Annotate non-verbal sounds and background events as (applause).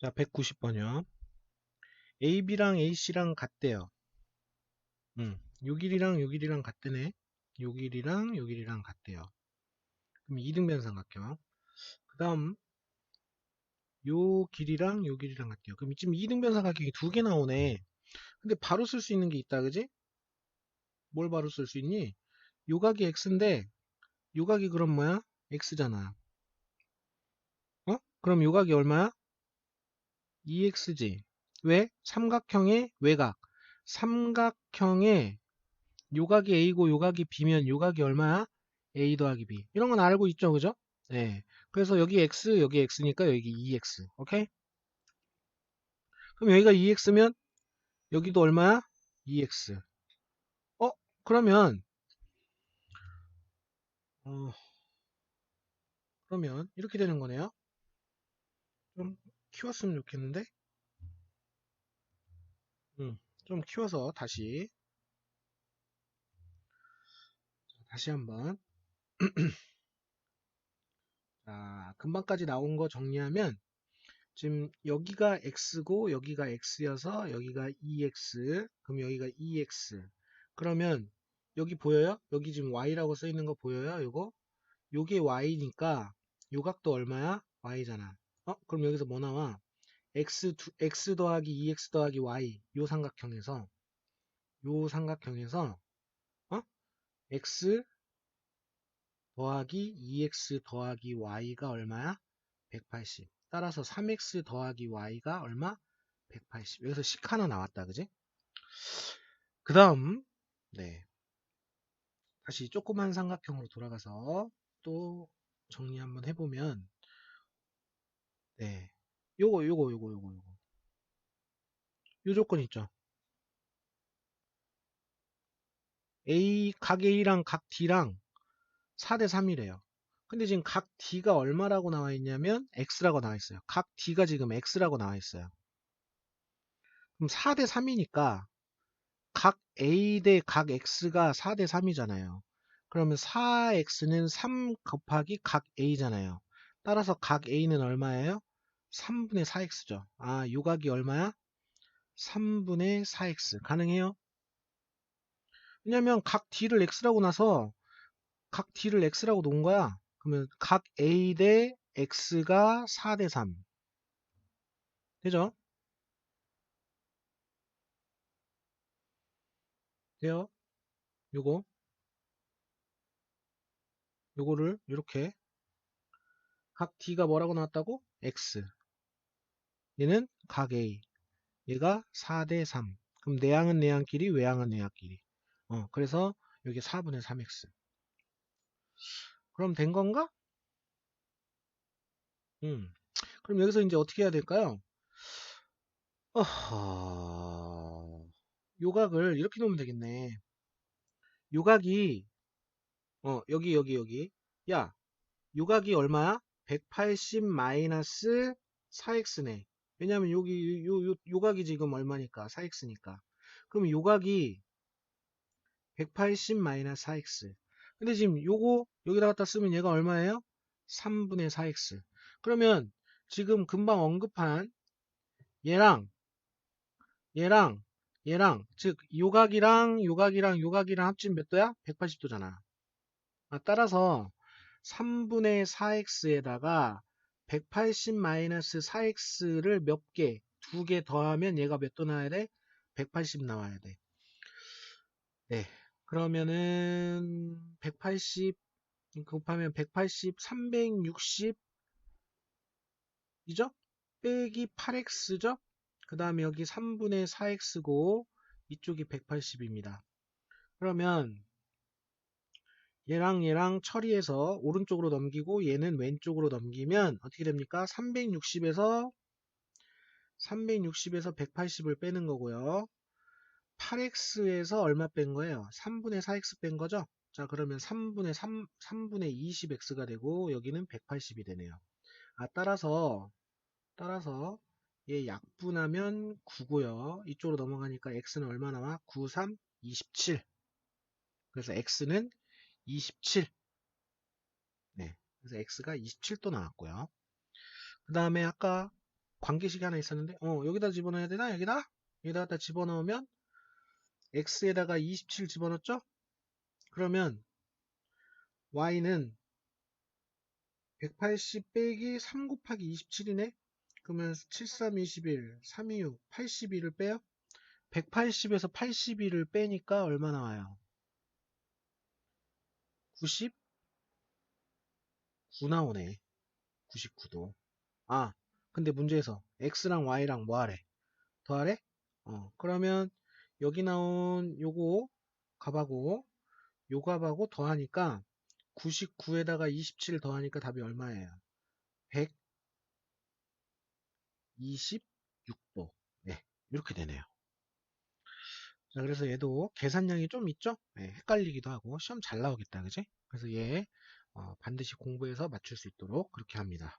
자, 190번이요. AB랑 AC랑 같대요. 음, 요 길이랑 요 길이랑 같대네. 요 길이랑 요 길이랑 같대요. 그럼 이등변 삼각형. 그 다음, 요 길이랑 요 길이랑 같대요. 그럼 지금 이등변 삼각형이 두 개 나오네. 근데 바로 쓸 수 있는 게 있다, 그지? 뭘 바로 쓸 수 있니? 요각이 x인데, 요각이 그럼 뭐야? x잖아. 어? 그럼 요각이 얼마야? 2x지. 왜? 삼각형의 외곽. 삼각형의 요각이 a고 요각이 b면 요각이 얼마야? a 더하기 b. 이런 건 알고 있죠, 그죠? 네. 그래서 여기 x, 여기 x니까 여기 2x. 오케이? 그럼 여기가 2x면 여기도 얼마야? 2x. 어? 그러면 어, 그러면 이렇게 되는 거네요. 좀 키웠으면 좋겠는데? 음, 좀 키워서 다시 다시 한번 (clears throat) 자, 금방까지 나온 거 정리하면 지금 여기가 x고 여기가 x여서 여기가 2x 그럼 여기가 2x 그러면 여기 보여요? 여기 지금 y라고 써 있는 거 보여요? 요거 요게 y니까 요 각도 얼마야? y잖아 어? 그럼 여기서 뭐 나와? x, x 더하기 2x 더하기 y 요 삼각형에서 요 삼각형에서 어? x 더하기 2x 더하기 y가 얼마야? 180 따라서 3x 더하기 y가 얼마? 180 여기서 식 하나 나왔다 그지? 그 다음 네 다시 조그만 삼각형으로 돌아가서 또 정리 한번 해보면 네. 요거 요거 요거 요거 요거. 요 조건 있죠. A 각 A랑 각 D랑 4대 3이래요. 근데 지금 각 D가 얼마라고 나와 있냐면 X라고 나와 있어요. 각 D가 지금 X라고 나와 있어요. 그럼 4대 3이니까 각 A 대 각 X가 4대 3이잖아요. 그러면 4X는 3 곱하기 각 A잖아요. 따라서 각 A는 얼마예요? 3분의 4X죠 아 요각이 얼마야? 3분의 4X 가능해요? 왜냐면 각 D를 X라고 나서 각 D를 X라고 놓은 거야. 그러면 각 A 대 X가 4 대 3. 되죠? 돼요? 요거. 요거를 이렇게 각 D가 뭐라고 나왔다고? X. 얘는 각 A. 얘가 4대 3. 그럼 내항은 내항끼리, 외항은 외항끼리. 어, 그래서 여기 4분의 3x. 그럼 된 건가? 음. 그럼 여기서 이제 어떻게 해야 될까요? 어허... 요각을 이렇게 놓으면 되겠네. 요각이 어 여기 여기 여기 야 요각이 얼마야? 180 마이너스 4x네. 왜냐면 여기 요, 요, 요각이 지금 얼마니까 4x니까. 그럼 요각이 180 마이너스 4x. 근데 지금 요거 여기다 갖다 쓰면 얘가 얼마예요? 3분의 4x. 그러면 지금 금방 언급한 얘랑 얘랑 얘랑 즉 요각이랑 요각이랑 요각이랑 합치면 몇 도야? 180도잖아. 아, 따라서 3분의 4x에다가 180 마이너스 4x를 몇 개, 두 개 더하면 얘가 몇 도 나와야 돼? 180 나와야 돼. 네. 그러면은 180 곱하면 180, 360 이죠? 빼기 8x죠? 그 다음에 여기 3분의 4x고 이쪽이 180입니다. 그러면 얘랑 얘랑 처리해서 오른쪽으로 넘기고 얘는 왼쪽으로 넘기면 어떻게 됩니까? 360에서 360에서 180을 빼는 거고요. 8x에서 얼마 뺀 거예요? 3분의 4x 뺀 거죠? 자 그러면 3분의 3, 3분의 20x가 되고 여기는 180이 되네요. 아 따라서 따라서 얘 약분하면 9고요. 이쪽으로 넘어가니까 x는 얼마 나와? 9, 3, 27. 그래서 x는 27. 네. 그래서 x가 27도 나왔고요. 그 다음에 아까 관계식이 하나 있었는데, 어, 여기다 집어넣어야 되나? 여기다? 여기다 집어넣으면, x에다가 27 집어넣었죠? 그러면, y는 180 빼기 3 곱하기 27이네? 그러면 7, 3, 21, 3, 2, 6, 82를 빼요? 180에서 82를 빼니까 얼마 나와요? 99 나오네. 99도. 아, 근데 문제에서 x랑 y랑 뭐 하래? 더하래? 어, 그러면 여기 나온 요거 값하고 요 값하고 더하니까 99에다가 27 더하니까 답이 얼마예요? 126도. 네, 이렇게 되네요. 자, 그래서 얘도 계산량이 좀 있죠? 네, 헷갈리기도 하고 시험 잘 나오겠다, 그지? 그래서 얘 어, 반드시 공부해서 맞출 수 있도록 그렇게 합니다.